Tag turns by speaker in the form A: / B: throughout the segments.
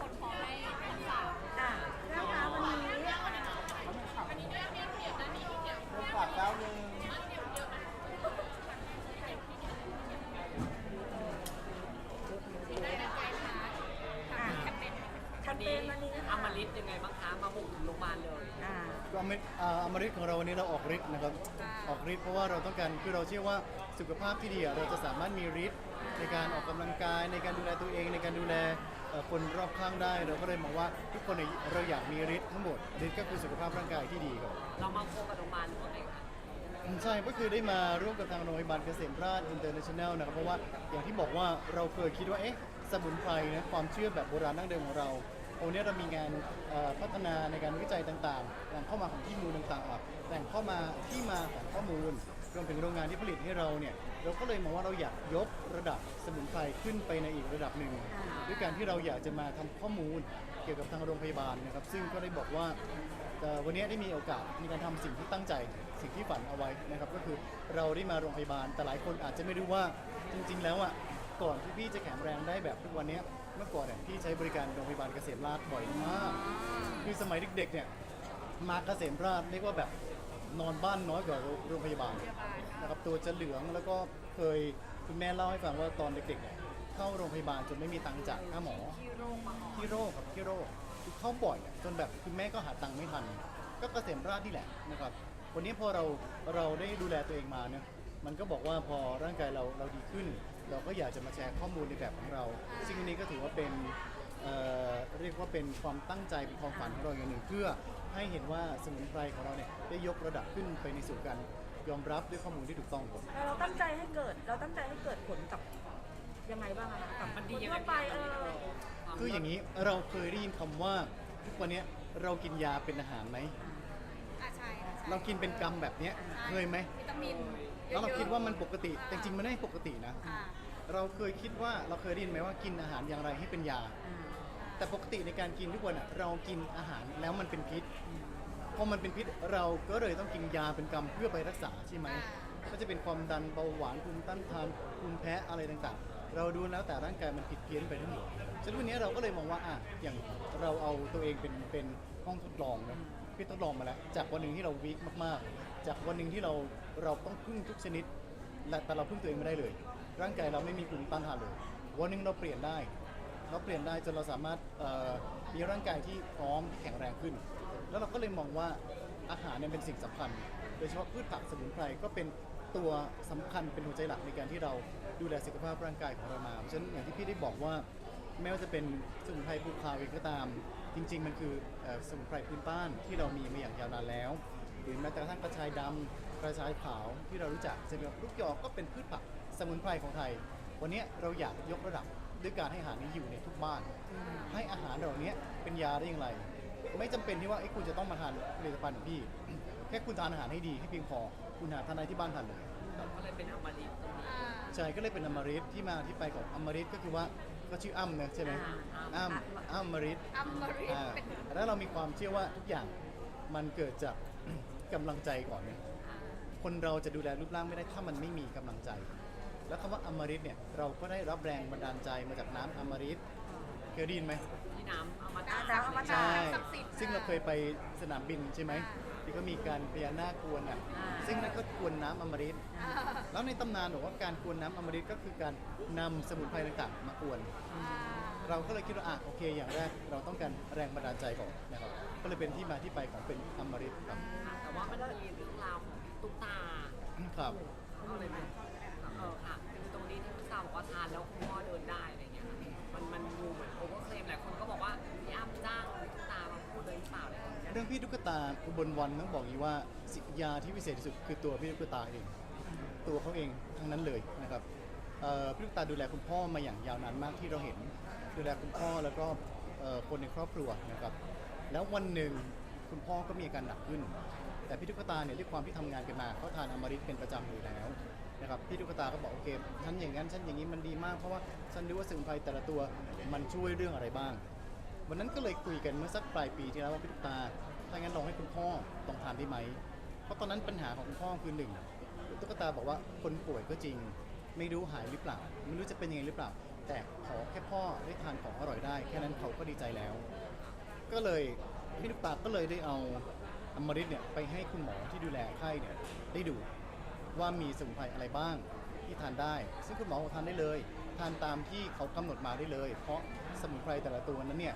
A: คนพอให้ทั้งสาม
B: อะเรื่องราววันนี้
A: เนี่ยมีเขียนนี้เรื่
C: องฝากเก้าหนึ่ง
A: ได้ในใจค่ะค่ะแคมเปญ
B: แคมเปญวันนี้
D: อมฤตยังไงบ้างคะ มาบุกถึงโรงพยาบาลเลย
B: อ่า
C: ก็อเมริอ่าอมฤตของเราวันนี้เราออกฤทธิ์นะครับ ออกฤทธิ์เพราะว่าเราต้องการคือเราเชื่อว่าสุขภาพที่ดีอะเราจะสามารถมีฤทธิ์ในการออกกำลังกายในการดูแลตัวเองในการดูแล คนรอบข้างได้เราก็เลยมองว่าทุกคนเนี่ยเราอยากมีฤทธิ์ทั้งหมดฤทธิ์ก็คือสุขภาพร่างกายที่ดีครับ
D: เรามาโคกับโรงพยาบาลหรือว่าไงคะ
C: อืมใช่ก็คือได้มาร่วมกับทางโรงพยาบาลเกษมราชอินเตอร์เนชั่นแนลนะครับเพราะว่าอย่างที่บอกว่าเราเคยคิดว่าเอ๊ะสมุนไพรนะความเชื่อแบบโบราณดั้งเดิมของเราตรงนี้ยเรามีงานเอ่อพัฒนาในการวิจัยต่างๆแหล่งเข้ามาของที่มูลต่างๆอะแหล่งเข้ามาที่มาของข้อมูลรวมถึงโรงงานที่ผลิตให้เราเนี่ย เราก็เลยมองว่าเราอยากยกระดับสมุนไพรขึ้นไปในอีกระดับหนึ่ง ด้วยการที่เราอยากจะมาทำข้อมูลเกี่ยวกับทางโรงพยาบาลนะครับ ซึ่งก็ได้บอกว่าเอ่อวันนี้ได้มีโอกาสมีการทำสิ่งที่ตั้งใจสิ่งที่ฝันเอาไว้นะครับ ก็คือเราได้มาโรงพยาบาล แต่หลายคนอาจจะไม่รู้ว่าจริง ๆ แล้วอะก่อนที่พี่จะแข็งแรงได้แบบทุกวันนี้เมื่อก่อนเนี่ยพี่ใช้บริการโรงพยาบาลเกษมราชบ่อยมากคือสมัยเด็กๆเนี่ยมาเกษมราชเรียกว่าแบบ นอนบ้านน้อยกว่าโรงพยาบาลนะครับตัวจะเหลืองแล้วก็เคยคุณแม่เล่าให้ฟังว่าตอนเด็กๆเนี่ยเข้าโรงพยาบาลจนไม่มีตังค์จ่ายค่าหมอ
D: ที่โรคมาก่อน
C: ที่โรคครับที่โรคคือเข้าบ่อยอะจนแบบคุณแม่ก็หาตังค์ไม่ทัน ก็เกษมราชนี่แหละนะครับวันนี้พอเราเราได้ดูแลตัวเองมาเนี่ยมันก็บอกว่าพอร่างกายเราเราดีขึ้น เราก็อยากจะมาแชร์ข้อมูลในแบบของเราซึ่งอันนี้ก็ถือว่าเป็นเอ่อเรียกว่าเป็นความตั้งใจเป็นความฝันของเราอย่างหนึ่งเพื่อ ให้เห็นว่าสมุนไพรของเราเนี่ยได้ยกระดับขึ้นไปในสู่การยอมรับด้วยข้อมูลที่ถูกต้องครับ
B: แล้วเราตั้งใจให้เกิด เราตั้งใจให้เกิดผลกับยังไงบ้างอะคะกับ
D: มันดี
B: คน
D: ยังไง
B: ทั่วไปเออ
C: คืออย่างนี้เราเคยได้ยินคำว่าทุกวันนี้เรากินยาเป็นอาหารไหม
A: อะใช่ค่ะใช่
C: เรากินเป็นกรรมแบบเนี้ยเคยไหม
A: วิตามิน
C: แล้วเราคิดว่ามันปกติ
A: อ่า
C: แต่จริงๆมันไม่ปกตินะ
A: อ่า
C: เราเคยคิดว่าเราเคยได้ยินไหมว่ากินอาหารอย่างไรให้เป็นยา
B: อ่า
C: แต่ปกติในการกินทุกวันอะเรากินอาหารแล้วมันเป็นพิษพ อมันเป็นพิษเราก็เลยต้องกินยาเป็นกรรมเพื่อไปรักษาใช่ไหม ก็จะเป็นความดันเบาหวานภูมิต้านทานภูมิแพ้อะไรต่างๆ เราดูแล้วแต่ร่างกายมันผิดเพี้ยนไปทั้งหมดฉะนั้นวันนี้เราก็เลยมองว่าอะอย่างเราเอาตัวเองเป็นเป็นห้องทดลองนะพี่ทดลองมาแล้ว จากวันหนึ่งที่เราวีคมากๆ จากวันหนึ่งที่เราเราต้องพึ่งทุกชนิดและแต่เราพึ่งตัวเองไม่ได้เลย ร่างกายเราไม่มีภูมิต้านทานเลย วันหนึ่งเราเปลี่ยนได้ เราเปลี่ยนได้จนเราสามารถเอ่อมีร่างกายที่พร้อมที่แข็งแรงขึ้น แล้วเราก็เลยมองว่าอาหารเนี่ยเป็นสิ่งสำคัญ โดยเฉพาะพืชผักสมุนไพรก็เป็นตัวสำคัญเป็นหัวใจหลักในการที่เราดูแลสุขภาพร่างกายของเรามาเพราะฉะนั้นอย่างที่พี่ได้บอกว่าไม่ว่าจะเป็นสมุนไพรภูคาวเองก็ตาม จริง ๆ มันคือเอ่อสมุนไพรพื้นบ้านที่เรามีมาอย่างยาวนานแล้ว หรือแม้แต่กระทั่งกระชายดำกระชายขาวที่เรารู้จักใช่ไหมครับลูกยอก็เป็นพืชผักสมุนไพรของไทย วันนี้เราอยากยกระดับด้วยการให้อาหารนี้อยู่ในทุกบ้าน ให้อาหารเหล่านี้เป็นยาได้อย่างไร ไม่จำเป็นที่ว่าไอ้ยคุณจะต้องมาทานผลิตภัณฑ์ของพี่ แค่คุณทานอาหารให้ดีให้เพียงพอ คุณหาทานอะไรที่บ้านทานเลย
D: ก็เลยเป็นอมฤตตรงนี้
A: อ่า
C: ใช่ก็เลยเป็นอมฤตที่มาที่ไปของอมฤตก็คือว่าก็ชื่ออ้ำนะใช่ไหม
D: อ่า
C: อ้ำอ้ำมฤต
A: อัมมาริ
C: อ่า
A: เป็น
C: แล้วเรามีความเชื่อว่าทุกอย่างมันเกิดจากกำลังใจก่อนเนี่ยคนเราจะดูแลรูปร่างไม่ได้ถ้ามันไม่มีกำลังใจ แล้วคำว่าอมฤตเนี่ยเราก็ได้รับแรงบันดาลใจมาจากน้ำอมฤตเคยได้ยินไหม
D: ที่น้ำอม ตะ
B: น้ำอมตะ
C: ใช่
A: ศักดิ์สิทธิ์
C: ซึ่งเราเคยไปสนามบินใช่ไหมที่ก็มีการพญานาคกวนอะ
B: อ่า
C: ซึ่งนั่นก็กวนน้ำอมฤต
A: อ่า
C: แล้วในตำนานบอกว่าการกวนน้ำอมฤตก็คือการนำสมุนไพรต่างๆ มากวน
A: อ่า
C: เราก็เลยคิดว่าอะโอเคอย่างแรกเราต้องการแรงบันดาลใจก่อนนะครับก็เลยเป็นที่มาที่ไปของเป็นอมฤตครับ
D: ค่ะแต่ว่ามันมีเรื่องราวของพี่ตุ๊กตา
C: ครับ
D: ก็เลยเป็นเออค่ะคือตรงนี้ที่พี่ตาบอกว่าทานแล้ว พี่ตุ๊กตาอุ
C: บลวันต้องบอกอย่างนี้ว่าสิยาที่พิเศษที่สุดคือตัวพี่ตุ๊กตาเอง ตัวเขาเองทั้งนั้นเลยนะครับเอ่อพี่ตุ๊กตาดูแลคุณพ่อมาอย่างยาวนานมากที่เราเห็น ดูแลคุณพ่อแล้วก็เอ่อคนในครอบครัวนะครับ แล้ววันหนึ่งคุณพ่อก็มีอาการหนักขึ้น แต่พี่ตุ๊กตาเนี่ยด้วยความที่ทำงานกันมาเขาทานอมฤตเป็นประจำอยู่แล้วนะครับพี่ตุ๊กตาก็บอกโอเคฉันอย่างนั้นฉันอย่างนี้มันดีมากเพราะว่าฉันรู้ว่าสมุนไพรแต่ละตัวมันช่วยเรื่องอะไรบ้าง วันนั้นก็เลยคุยกันเมื่อสักปลายปีที่แล้วว่าพี่ตุ๊กตา ถ้างั้นลองให้คุณพ่อลองทานได้ไหม เพราะตอนนั้นปัญหาของคุณพ่อคือหนึ่งตุ๊กตาบอกว่าคนป่วยก็จริง ไม่รู้หายหรือเปล่า ไม่รู้จะเป็นยังไงหรือเปล่า แต่ขอแค่พ่อได้ทานของอร่อยได้ แค่นั้นเขาก็ดีใจแล้ว ก็เลยพี่ลูกตาก็เลยได้เอาอมฤตเนี่ยไปให้คุณหมอที่ดูแลไข้เนี่ยได้ดูว่ามีสมุนไพรอะไรบ้างที่ทานได้ ซึ่งคุณหมอบอกทานได้เลย ทานตามที่เขากำหนดมาได้เลย เพราะสมุนไพรแต่ละตัวนั้นเนี่ย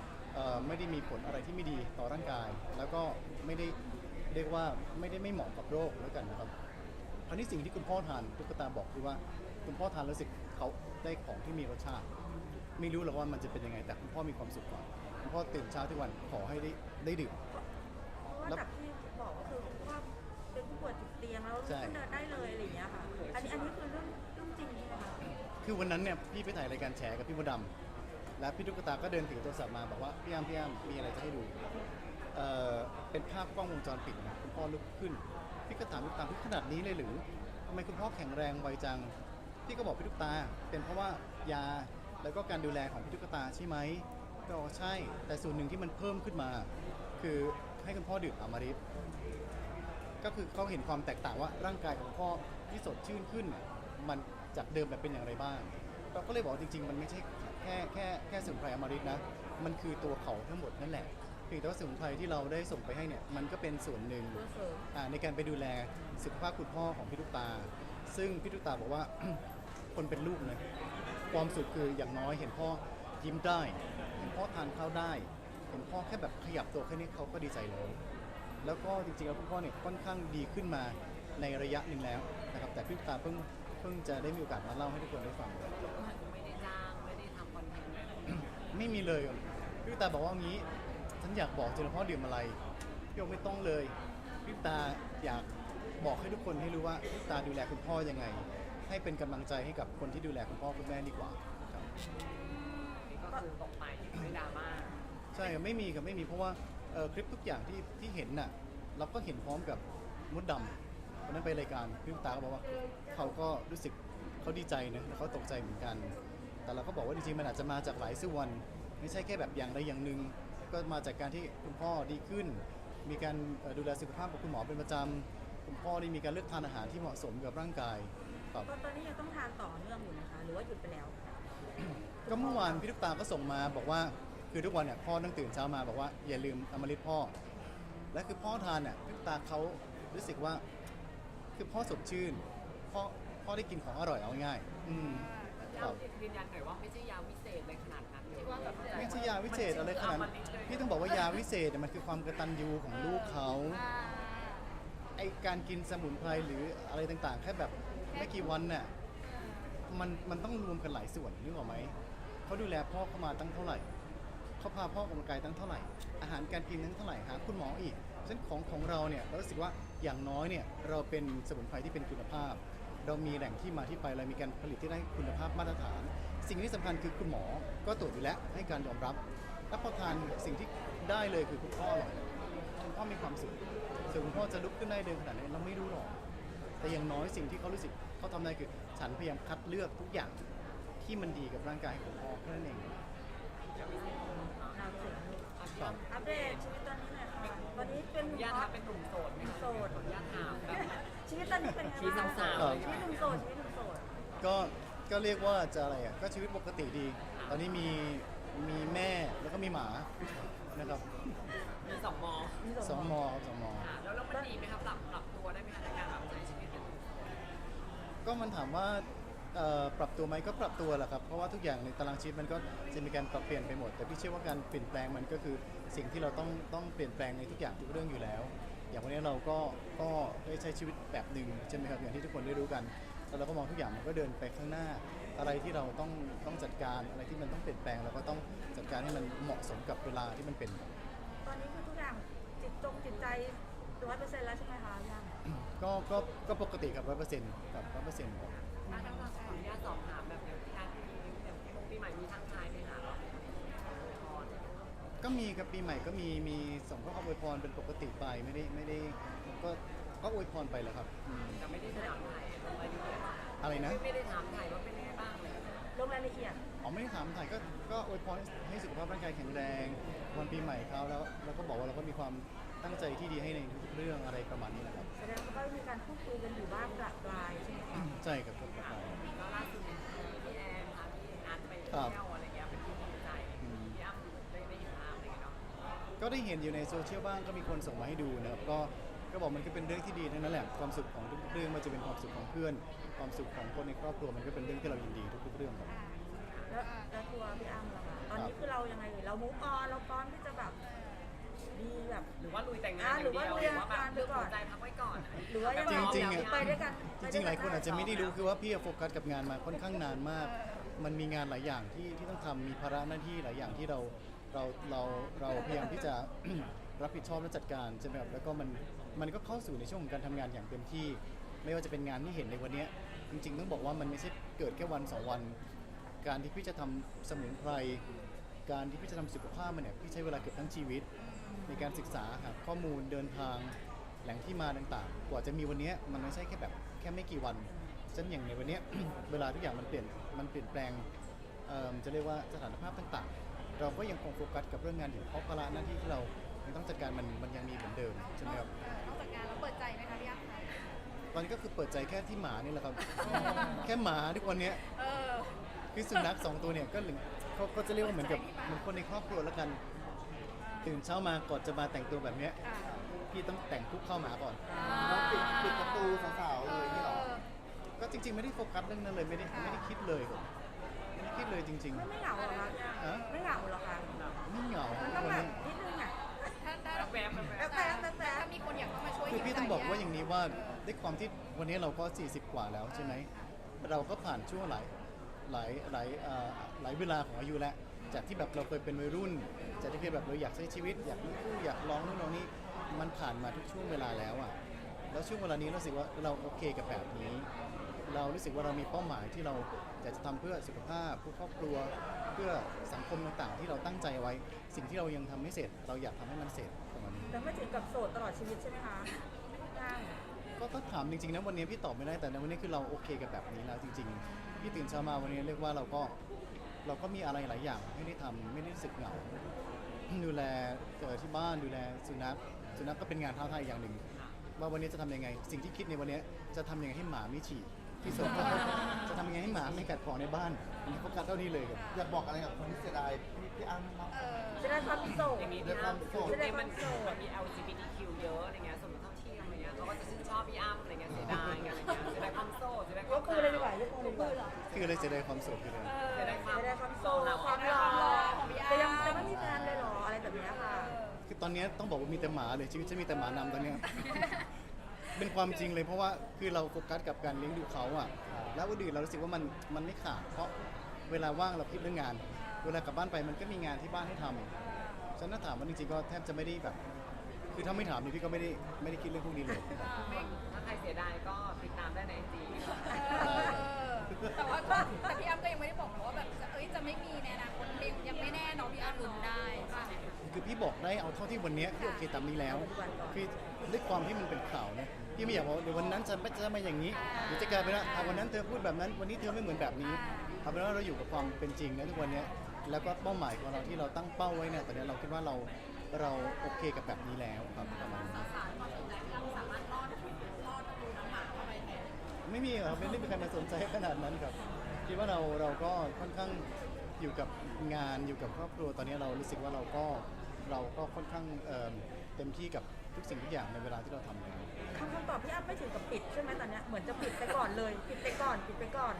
C: ไม่ได้มีผลอะไรที่ไม่ดีต่อร่างกาย แล้วก็ไม่ได้เรียกว่าไม่ได้ไม่เหมาะกับโรคแล้วกันนะครับคราวนี้สิ่งที่คุณพ่อทานตุ๊กตาบอกคือว่าคุณพ่อทานแล้วรู้สึกเขาได้ของที่มีรสชาติ ไม่รู้หรอกว่ามันจะเป็นยังไง แต่คุณพ่อมีความสุขกว่าคุณพ่อตื่นเช้าทุกวันขอให้ได้ได้ดื่ม
B: เพราะว่าจากที่บอกก็คือว่าเป็นผู้ป่วยติดเตียงแล้ว
C: ใช่
B: ขึ้นเดินได้เลยอะไรอย่างเงี้ยค่ะ อันนี้อันนี้คือเรื่องเรื่องจริงใช่ไหมคะ
C: คือวันนั้นเนี่ยพี่ไปถ่ายรายการแฉกับพี่มดดำ แล้วพี่ตุ๊กตาก็เดินถือโทรศัพท์มาบอกว่าพี่อ้ำพี่อ้ำมีอะไรจะให้ดูเอ่อเป็นภาพกล้องวงจรปิดนะคุณพ่อลุกขึ้นพี่ก็ถามพี่ตุ๊กตาพี่ขนาดนี้เลยหรือทำไมคุณพ่อแข็งแรงไวจังพี่ก็บอกพี่ตุ๊กตา เป็นเพราะว่ายาแล้วก็การดูแลของพี่ตุ๊กตาใช่ไหมก็บอกใช่ แต่ส่วนหนึ่งที่มันเพิ่มขึ้นมา คือให้คุณพ่อดื่มอมฤตก็คือเขาเห็นความแตกต่างว่าร่างกายของพ่อที่สดชื่นขึ้น มันจากเดิมแบบเป็นอย่างไรบ้าง เราก็เลยบอกจริง ๆ มันไม่ใช่ แค่แค่แค่สมุนไพรอมฤตนะมันคือตัวเขาทั้งหมดนั่นแหละเพียงแต่ว่าสมุนไพรที่เราได้ส่งไปให้เนี่ยมันก็เป็นส่วนหนึ่ง
B: ตัวเสริม
C: อ่าในการไปดูแลสุขภาพคุณพ่อของพี่ตุ๊กตา ซึ่งพี่ตุ๊กตาบอกว่า คนเป็นลูกนะความสุขคืออย่างน้อยเห็นพ่อยิ้มได้ เห็นพ่อทานข้าวได้ เห็นพ่อแค่แบบขยับตัวแค่นี้เขาก็ดีใจแล้วแล้วก็จริงๆแล้วคุณพ่อเนี่ยค่อนข้างดีขึ้นมาในระยะหนึ่งแล้วนะครับแต่พี่ตุ๊กตาเพิ่งเพิ่งจะได้มีโอกาสมาเล่าให้ทุกคนได้ฟัง ไม่มีเลยพี่ตุ๊กตาบอกว่างี้ ฉันอยากบอกจนพ่อดื่มอะไรพี่บอกไม่ต้องเลยพี่ตุ๊กตาอยากบอกให้ทุกคนให้รู้ว่าพี่ตุ๊กตาดูแลคุณพ่อยังไง ให้เป็นกำลังใจให้กับคนที่ดูแลคุณพ่อคุณแม่ดีกว่าครับ
D: นี่ก็คือตกไปไม่ดราม่า
C: ใช่ครับไม่มีครับไม่มีเพราะว่าเอ่อคลิปทุกอย่างที่ที่เห็นน่ะเราก็เห็นพร้อมกับมดดำวันนั้นไปรายการพี่ตุ๊กตาก็บอกว่าเขาก็รู้สึกเขาดีใจนะแล้วเขาตกใจเหมือนกัน แต่เราก็บอกว่าจริงๆมันอาจจะมาจากหลายส่วน ไม่ใช่แค่แบบอย่างใดอย่างหนึ่งก็มาจากการที่คุณพ่อดีขึ้น มีการเอ่อดูแลสุขภาพกับคุณหมอเป็นประจำคุณพ่อได้มีการเลือกทานอาหารที่เหมาะสมกับร่างกายครับ
B: ตอนตอนนี้ยังต้องทานต่อเนื่องอยู่นะคะ หรือว่าหยุดไปแล้ว
C: ก็เมื่อวานพี่ตุ๊กตาก็ส่งมาบอกว่าคือทุกวันเนี่ยพ่อต้องตื่นเช้ามาบอกว่าอย่าลืมอมฤตพ่อ และคือพ่อทานเนี่ยพี่ตุ๊กตาเขารู้สึกว่า คือพ่อสดชื่นพ่อพ่อได้กินของอร่อยเอาง่ายๆอืม ค
D: ยา
C: รับ
D: ยืนยันหน่อยว่าไม่ใช่ยาวิเศษเลยขนาดนั้นที่ว่าแบบ
C: ไม่ใช่ยาวิเศษอะไรขนาดนั้นพี่ต้องบอกว่ายาวิเศษเนี่ยมันคือความกตัญญูของลูกเขา
A: อ่า
C: ไอการกินสมุนไพรหรืออะไรต่างๆ แค่แบบไม่กี่วันน่ะมันมันต้องรวมกันหลายส่วนนึกออกไหมเขาดูแลพ่อเข้ามาตั้งเท่าไหร่เขาพาพ่อออกกำลังกายตั้งเท่าไหร่ อาหารการกินตั้งเท่าไหร่หาคุณหมออีกฉะนั้นของของเราเนี่ยเรารู้สึกว่าอย่างน้อยเนี่ยเราเป็นสมุนไพรที่เป็นคุณภาพ เรามีแหล่งที่มาที่ไปเรามีการผลิตที่ได้คุณภาพมาตรฐาน สิ่งที่สำคัญคือคุณหมอก็ตรวจอยู่แล้วให้การยอมรับแล้วพอทานสิ่งที่ได้เลยคือคุณพ่ออร่อยคุณพ่อมีความสุขส่วนคุณพ่อจะลุกขึ้นได้เดินขนาดไหนเราไม่รู้หรอก แต่อย่างน้อยสิ่งที่เขารู้สึกเขาทำได้คือ ฉันพยายามคัดเลือกทุกอย่างที่มันดีกับร่างกายของพ่อแค่นั้นเอง
B: เราถึง
C: ครับ
B: อัปเดตชีวิตตอนนี้หน่อยค่ะตอนนี้เป็น
D: ญาติ
B: ฮอต
D: เป็นหนุ่มโสดไหมคะ
B: โสด
D: ขออนุญาตถามแบบ
B: ชีวิตตอนนี้เป็นไง
D: ชีวิต
B: บ้าง
D: สาว
C: ๆเลย
B: ชีวิตหนุ่มโสดชีวิตหนุ่มโสด
C: ก็ก็เรียกว่าจะอะไรอะก็ชีวิตปกติดี ตอนนี้มีมีแม่แล้วก็มีหมานะครับ
D: มีสองมอ
B: มี
C: สองมอครับสองมอ
D: ค่ะแล้วแล้วมันดีไหมครับปรับปรับตัวได้ไหมคะในการแบบใช้ชีวิตเป็นหนุ่มโสด
C: ก็มันถามว่าเอ่อปรับตัวไหมก็ปรับตัวแหละครับ เพราะว่าทุกอย่างในตารางชีวิตมันก็จะมีการปรับเปลี่ยนไปหมด แต่พี่เชื่อว่าการเปลี่ยนแปลงมันก็คือสิ่งที่เราต้องต้องเปลี่ยนแปลงในทุกอย่างทุกเรื่องอยู่แล้ว อย่างวันนี้เราก็ก็ได้ใช้ชีวิตแบบหนึ่งใช่ไหมครับอย่างที่ทุกคนได้รู้กันแล้วเราก็มองทุกอย่างมันก็เดินไปข้างหน้า อะไรที่เราต้องต้องจัดการอะไรที่มันต้องเปลี่ยนแปลงเราก็ต้องจัดการให้มันเหมาะสมกับเวลาที่มันเป็น
B: ตอนนี้คือทุกอย่างจิตจงจิตใจร้อยเปอร์เซ็นต์แล้วใช่ไหมคะยัง
C: ก็ก็ก็ปกติครับร้อยเปอร์เซ็นต์ครับร้อยเปอร์เซ็นต์
D: ถ้าถ้าขออนุญาตสอบถามแบบอย่างที่การที่อย่างที่มงปีใหม่มีทางทายไหมคะแล้วพร
C: ก็มีครับปีใหม่ก็มีมีส่งข้อความอวยพรเป็นปกติไปไม่ได้ไม่ได้ก็ก็อวยพรไปแหละครับอืม
D: แต่ไม่ได้ถามไทยลงรายละเอียด
C: อะไรนะ
D: ไม่ไม่ได้ถามไทยว่าเป็นยังไงบ้างเลย
B: ลงรายละเอียด
C: อ๋อไม่ได้ถามถ่ายก็ก็อวยพรให้สุขภาพร่างกายแข็งแรงวันปีใหม่เขาแล้วแล้วก็บอกว่าเราก็มีความตั้งใจที่ดีให้ในทุกๆเรื่องอะไรประมาณนี้แหละครับ
B: แสดงว่าก็มีการพูดคุยกันอยู่บ้างประปรายใช่ไหมคะ
C: ใช่ครับครับครับ
D: แล้วล่าสุดพี่แอนค่ะพี่อาร์ตไป
C: คครับ
D: เที่ยว
C: ก็ได้เห็นอยู่ในโซเชียลบ้างก็มีคนส่งมาให้ดูนะครับก็ก็บอกมันก็เป็นเรื่องที่ดีทั้งนั้นแหละความสุขของทุกๆเรื่องมันจะเป็นความสุขของเพื่อน ความสุขของคนในครอบครัวมันก็เป็นเรื่องที่เรายินดีทุกๆเรื่องครับ
B: แล้วแล้วตัวพี่อ้ำล่ะคะตอนนี้คือเรายังไงเอ่ยเรามุกออนเราพร้อมที่จะแบบมีแบบ
D: หรือว่าลุยแต่งงาน
B: อ่า
D: อย่างเดียว
B: ห
D: ห
B: รือ
D: รือ
B: ว่า
D: ว่าแบบ
B: ลุ
D: เลื
B: ย
D: อก
B: ก่อน
D: หัวใจพักไว้ก่อน
B: หรือว่ายัง
C: จ
B: ไง
C: ริงๆอะ
B: ไปด้วยกัน
C: จริงๆหลายคนอาจจะไม่ได้รู้คือว่าพี่อะโฟกัสกับงานมาค่อนข้างนานมาก มันมีงานหลายอย่างที่ที่ต้องทำมีภาระหน้าที่หลายอย่างที่เรา เราเราเราพยายามที่จะ รับผิดชอบและจัดการใช่ไหมครับแล้วก็มันมันก็เข้าสู่ในช่วงของการทำงานอย่างเต็มที่ ไม่ว่าจะเป็นงานที่เห็นในวันเนี้ยจริงๆต้องบอกว่ามันไม่ใช่เกิดแค่วันสองวัน การที่พี่จะทำสมุนไพร การที่พี่จะทำสุขภาพมันเนี่ยพี่ใช้เวลาเกือบทั้งชีวิต ในการศึกษาหาข้อมูลเดินทางแหล่งที่มาต่างๆ กว่าจะมีวันเนี้ยมันไม่ใช่แค่แบบแค่ไม่กี่วันฉะนันอย่างในวันเนี้ย เวลาทุกอย่างมันเปลี่ยนมันเปลี่ยนแปลงเอิ่มจะเรียกว่าสถานภาพต่างๆ เราก็ยังคงโฟกัสกับเรื่องงานอยู่เพราะภาระหน้าที่ที่เรายังต้องจัดการมันมันยังมีเหมือนเดิมใช่ไหมครับ
A: นอกจากงานแล้วเปิดใจไหมคะพี่อ้ำคะ
C: ตอนนี้ก็คือเปิดใจแค่ที่หมานี่แหละครับ แค่หมาทุกวันเนี้ย
A: เออ
C: คือสุนัขสองตัวเนี่ยก็เหมือนเขาก็จะเรียกว่าเหมือนกับเหมือนคนในครอบครัวแล้วกัน ตื่นเช้ามาก่อนจะมาแต่งตัวแบบเนี้ย
A: ค่ะ
C: พี่ต้องแต่งคุกเข้าหมาก่อน
E: แล้วปิดปิดประตูสาวๆเลยนี่หรอ
C: ก็จริงๆไม่ได้โฟกัสเรื่องนั้นเลยไม่ได้ไม่ได้คิดเลยครับไม่ได้ คิดเลยจริง
B: ไม่ไม่เหงาเหรอคะพี่อ้ำ
C: ฮะ
B: ไม่เหงาเหรอคะ
C: ๆ ไม่เหงา
B: มัน
C: ทุ
B: ต้อกง
C: วัน
B: แบบ
C: นี้
B: นิดนึงอะ
A: ถ้าถ้า
D: แวบๆแวบ
B: แป๊บแป๊บแป๊บแป๊บ
A: ถ้ามีคนอยากเข้ามาช่วย
C: คือพี่ต้องบอกว่าอย่าง
A: นี้
C: นี้ว่าด้วยความที่วันนี้เราก็ 40 กว่าแล้วใช่ไหมเราก็ผ่านช่วงหลายหลายหลายเอ่อหลายเวลาของอายุแล้วจากที่แบบเราเคยเป็นวัยรุ่น จากที่เคยแบบเราอยากใช้ชีวิต อยากมีคู่อยากลองนู่นลองนี่มันผ่านมาทุกช่วงเวลาแล้วอะแล้วช่วงเวลานี้เรารู้สึกว่าเราโอเคกับแบบนี้ เรารู้สึกว่าเรามีเป้าหมายที่เรา อยากจะทำเพื่อสุขภาพเพื่อครอบครัว เพื่อสังคมต่างๆ ที่เราตั้งใจไว้ สิ่งที่เรายังทำไม่เสร็จ เราอยากทำให้มันเสร็จประมาณนี้
B: แต่ไม่ถึงกับโสดตลอดชีวิตใช่ไหมคะยัง
C: ก็ถ้าถามจริงๆนะวันนี้พี่ตอบไม่ได้แต่ในวันนี้คือเราโอเคกับแบบนี้แล้วจริงๆพี่ตื่นเช้ามาวันนี้เรียกว่าเราก็เราก็มีอะไรหลายอย่างให้ได้ทำไม่ได้รู้สึกเหงาดูแลเกิดที่บ้านดูแลสุนัขสุนัขก็เป็นงานท้าทายอย่างหนึ่งว่าวันนี้จะทำยังไง สิ่งที่คิดในวันนี้จะทำยังไงให้หมาไม่ฉี่ ที่สุดจะทำยังไงให้หมาไม่กัดของในบ้านอันนี้โฟกัสเท่านี้เลยครับ
E: อยากบอกอะไรกับคนที่เสียดายพี่พี่อ้ำบ้าง
A: เออ
B: จะได้ความโสด
D: อย่างนี้พี่อ้ำคือยุคนี้มันมันมี LGBTQ เยอะอะไรเงี้ยสมมติท่องเที่ยวอะไรเงี้ยเขาก็จะชื่นชอบพี่อ้ำอะไรเงี้ยเสียดายอะไรเงี้ยเสียดายความโซ่เสียดายค
B: ยวา
D: ม
B: กมือเลยดีกว่ายกมือเลยดีกว่า
C: คืออะไรจะได้ความสุขคืออะไร
D: เสียดายความ
B: จะได้ความโสดความหล่อแต่ยังจะไม่มีแฟนเลยเหรออะไรแบบเนี้ยค่ะ
C: คือตอนนี้ต้องบอกว่ามีแต่หมาเลยชีวิตจะมีแต่หมานำตอนเนี้ย เป็นความจริงเลยเพราะว่าคือเราโฟกัสกับการเลี้ยงดูเขาอะแล้ววันอื่นเรารู้สึกว่ามันมันไม่ขาดเพราะเวลาว่างเราคิดเรื่องงาน เวลากลับบ้านไปมันก็มีงานที่บ้านให้ทำฉันน่าถามว่าจริงๆก็แทบจะไม่ได้แบบ คือถ้าไม่ถามนี่พี่ก็ไม่ได้ไม่ได้คิดเรื่องพวกนี้เลย
D: ถ้าใครเสียดายก็ติดตามได้ในไอจี
A: พี่บอกได้
C: เอาเท่าที่วันเนี้ยพี่โอเคตามนี้แล้วคือด้วยความที่มันเป็นข่าวนะพี่ไม่อยากบอกว่าเดี๋ยววันนั้นจะไม่จะมาอย่างนี้เดี๋ยวจะกลายเป็นว่าอะวันนั้นเธอพูดแบบนั้น วันนี้เธอไม่เหมือนแบบนี้เอาเป็นว่าเราอยู่กับความเป็นจริงนะทุกวันเนี้ยแล้วก็เป้าหมายของเราที่เราตั้งเป้าไว้เนี่ยตอนเนี้ยเราคิดว่าเราเราโอเคกับแบบนี้แล้วครับประมาณนี้ไม่มีครับไม่ได้มีใครมาสนใจขนาดนั้นครับคิดว่าเราเราก็ค่อนข้างอยู่กับงานอยู่กับครอบครัวตอนนี้เรารู้สึกว่าเราก็ เราก็ค่อนข้างเอิ่มเต็มที่กับทุกสิ่งทุกอย่างในเวลาที่เราทำแล้ว
B: คำคำตอบพี่อ้ำไม่ถึงกับปิดใช่ไหมตอนเนี้ยเหมือนจะปิดไปก่อนเลยปิดไปก่อนปิดไปก่อน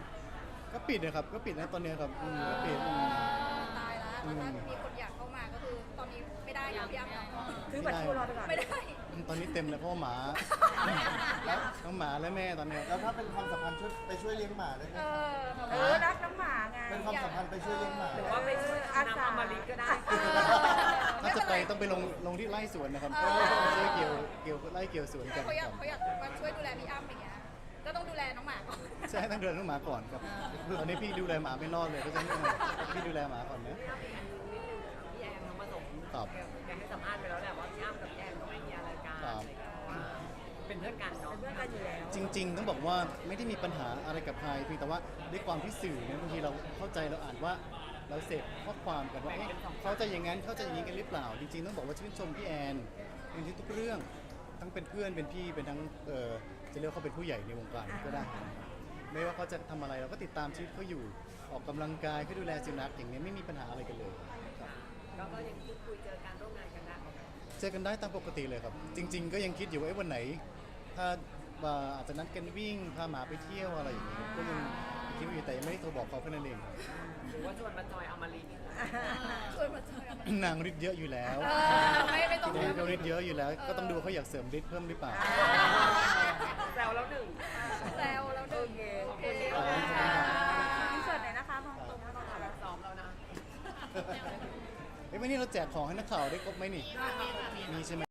C: ก็ปิดนะครับก็ปิดนะตอนเนี้ยครับอืมก็ปิดอืม
A: ตายแล้วแล้วถ้ามีคนอยากเข้ามาก็คือตอนนี้ไม่ได้นะพี่อ้ำเนาะ
B: คือบัตรคิวรอไปก่อน
A: ไม่ได้
C: ตอนนี้เต็มเลยเพราะว่าหมา
E: แล้ว
C: ทั้งหมาและแม่ตอนเนี้ย
E: แล้วถ้าเป็นความสัมพันธ์ช่วยไปช่วยเลี้ยงหมาได้ไหม
A: เออ
B: เออรักน้องหมาไง
E: เป็นความสัมพันธ์ไปช่วยเลี้ยงหมา
D: หรือว่าไปช่วยน้ำอมฤตก็ได้
C: ถ้าจะไปต้องไปลงลงที่ไร่สวนนะครับช่วยเกี่ยวเกี่ยวไร่เกี่ยวสวนกัน
A: เขาอยาก
C: ครับ
A: เขาอยากมาช่วยดูแลพี่อ้ำอย่างเงี้ย ก็ต้องดูแลน้องหมาก่อน
C: ใช่ต้องเดินน้องหมาก่อนครับตอนนี้พี่ดูแลหมาไม่รอดเลยเพราะฉะนั้นพี่ดูแลหมาก่อนนะ
D: พี่แอนทองผสม
C: ครับ
D: แกให้สัมภาษณ์ไปแล้วแหละว่า กันเนาะ
B: เป็นเพื่อนกันอยู่แล้ว
C: จริง ๆ ต้องบอกว่าไม่ได้มีปัญหาอะไรกับใครเพียงแต่ว่าด้วยความที่สื่อเนี่ยบางทีเราเข้าใจเราอ่านว่าเราเสพข้อความกันว่าเอ๊ะเขาจะอย่างนั้นเขาจะอย่างนี้กันหรือเปล่า จริง ๆ ต้องบอกว่าชื่นชมพี่แอนในทุกๆเรื่องทั้งเป็นเพื่อนเป็นพี่เป็นทั้งเออจะเรียกว่าเขาเป็นผู้ใหญ่ในวงการก็ได้ ไม่ว่าเขาจะทำอะไรเราก็ติดตามชีวิตเขาอยู่อออกกำลังกายเพื่อดูแลสุนัขอย่างนี้ยไม่มีปัญหาอะไรกันเลยครับ
D: แล้วก็ยังพูดคุยเจอการร่วมงานกันได้
C: เจอกันได้ตามปกติเลยครับ จริง ๆ ก็ยังคิดอยู่ว่าเอ๊ะวันไหน ถ้า ว่าอาจจะนัดกันวิ่งพาหมาไปเที่ยวอะไรอย่างเงี้ยก็ยังคิดอยู่แต่ยังไม่ได้โทรบอกเขาแค่นั้นเอง
D: หรือว่าชวนมาจอยอมรีนี่
A: ชวนมาเจอกัน
C: นางฤทธิ์เยอะอยู่แล้ว
A: เออไม่ไม่ต้อง
C: นางฤทธิ์เยอะอยู่แล้ว ก็ต้องดูว่าเขาอยากเสริมฤทธิ์เพิ่มหรือเปล่า
D: แซวแล้วหนึ่ง
A: แซวแล้วดึง
B: โอเค
A: โอเค
C: ขอบคุณค่ะ
B: อินเสิร์ตหน่อยนะคะ มองตรงมาตรงแบบ
D: ซ้อมแล้วนะ
C: เอ้ยวันนี้เราแจกของให้นักข่าวได้ครบไหมนี่ มีใช่ไหม